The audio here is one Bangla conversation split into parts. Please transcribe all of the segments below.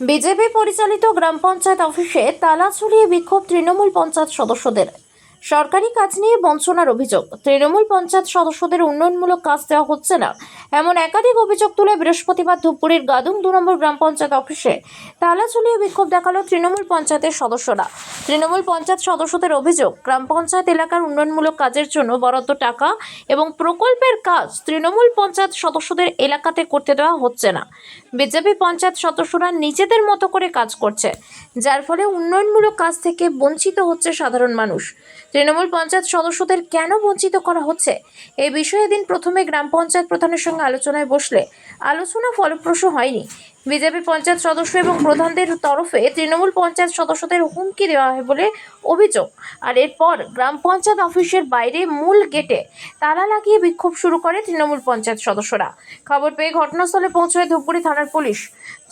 বিজেপি পরিচালিত গ্রাম পঞ্চায়েত অফিসে তালা ঝুলিয়ে বিক্ষোভ তৃণমূল পঞ্চায়েত সদস্যদের। সরকারি কাজ নিয়ে বঞ্চনার অভিযোগ। তৃণমূল পঞ্চায়েত সদস্যদের উন্নয়নমূলক কাজ দেওয়া হচ্ছে না। এমন একাধিক অভিযোগ তুলে বৃহস্পতিবার ধূপগুড়ির গাদুং দু নম্বর গ্রাম পঞ্চায়েত অফিসে তালা ঝুলিয়ে বিক্ষোভ দেখাল তৃণমূল পঞ্চায়েতের সদস্যরা। তৃণমূল পঞ্চায়েত সদস্যদের অভিযোগ, গ্রাম পঞ্চায়েত এলাকার উন্নয়নমূলক কাজের জন্য বরাদ্দ টাকা এবং প্রকল্পের কাজ তৃণমূল পঞ্চায়েত সদস্যদের এলাকাতে করতে দেওয়া হচ্ছে না। বিজেপি পঞ্চায়েত সদস্যরা নিজেদের মতো করে কাজ করছে, যার ফলে উন্নয়নমূলক কাজ থেকে বঞ্চিত হচ্ছে সাধারণ মানুষ। তৃণমূল পঞ্চায়েত সদস্যদের কেন বঞ্চিত করা হচ্ছে? এই বিষয়ে দিন প্রথমে গ্রাম পঞ্চায়েত প্রধানের সঙ্গে আলোচনায় বসলে আলোচনা ফলপ্রসূ হয়নি। বিজেপি পঞ্চায়েত সদস্য এবং প্রধানদের তরফে তৃণমূল পঞ্চায়েত সদস্যদের হুমকি দেওয়া হয় বলে অভিযোগ। আর এরপর গ্রাম পঞ্চায়েত অফিসের বাইরে মূল গেটে তালা লাগিয়ে বিক্ষোভ শুরু করে তৃণমূল পঞ্চায়েত সদস্যরা। খবর পেয়ে ঘটনাস্থলে পৌঁছয় ধূপগুড়ি থানার পুলিশ।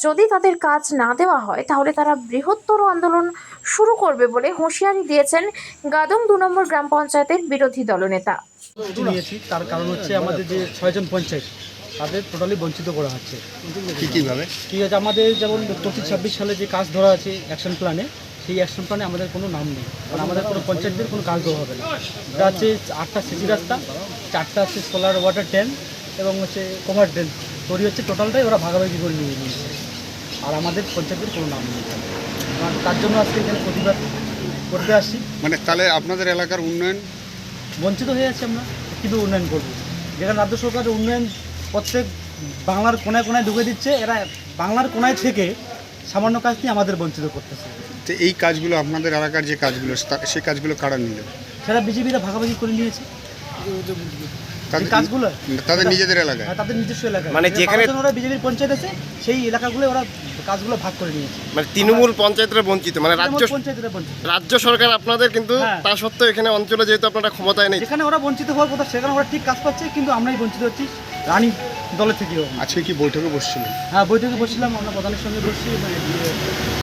যদি তাদের কাজ না দেওয়া হয়, তাহলে তারা বৃহত্তর আন্দোলন শুরু করবে বলে হুঁশিয়ারি দিয়েছেন গাদং দু নম্বর গ্রাম পঞ্চায়েতের বিরোধী দলনেতা। নিয়েছি তার কারণ হচ্ছে আমাদের যে ছয়জন পঞ্চায়েত তাদের টোটালি বঞ্চিত করা হচ্ছে। কি ঠিক আছে আমাদের যেমন পঁচিশ ছাব্বিশ সালে যে কাজ ধরা আছে অ্যাকশন প্ল্যানে সেই অ্যাকশন প্ল্যানে আমাদের কোনো নাম নেই। কারণ আমাদের কোনো পঞ্চায়েতদের কোনো কাজ দেওয়া হবে না। এটা হচ্ছে আটটা সিসি রাস্তা চারটা হচ্ছে সোলার ওয়াটার ট্যাঙ্ক এবং হচ্ছে কমার ড্রেন তৈরি হচ্ছে টোটালটাই ওরা ভাগাভাগি করে নিয়ে নিয়েছে। আর আমাদের পঞ্চায়েতের কোনো নাম নেই। আর তার জন্য আজকে এখানে প্রতিবাদ করতে আসছি মানে তাহলে আপনাদের এলাকার উন্নয়ন? বঞ্চিত হয়ে যাচ্ছি আমরা কীভাবে উন্নয়ন করব। যেখানে রাজ্য সরকার উন্নয়ন প্রত্যেক বাংলার কোনায় কোনায় ঢুকে দিচ্ছে এরা বাংলার কোনায় থেকে সামান্য কাজ নিয়ে আমাদের বঞ্চিত করতেছে। তো এই কাজগুলো আপনাদের এলাকার যে কাজগুলো সে সেই কাজগুলো কারা নিল? সেটা বিজেপিরা ভাগাভাগি করে নিয়েছে। তাদের কাজগুলো? তাদের নিজেদের এলাকায়। হ্যাঁ, তাদের নিজস্ব এলাকা মানে যেখানে- ওরা বিজেপির পঞ্চায়েত আছে সেই এলাকাগুলো ওরা কাজগুলো ভাগ করে নিয়েছে। মানে তৃণমূল পঞ্চায়েতরা বঞ্চিত মানে রাজ্য পঞ্চায়েতরা বঞ্চিত। রাজ্য সরকার আপনাদের কিন্তু হ্যাঁ। তা সত্ত্বেও এখানে অঞ্চলে যেহেতু আপনারা ক্ষমতায় নেই। যেখানে ওরা বঞ্চিত হওয়ার কথা সেখানে ওরা ঠিক কাজ পাচ্ছে কিন্তু আমরাই বঞ্চিত হচ্ছি রানী দলের থেকেও আজকে কি বৈঠকে বসছিলেন? হ্যাঁ বৈঠকে বসছিলাম আমরা প্রধানের সঙ্গে বসছি মানে,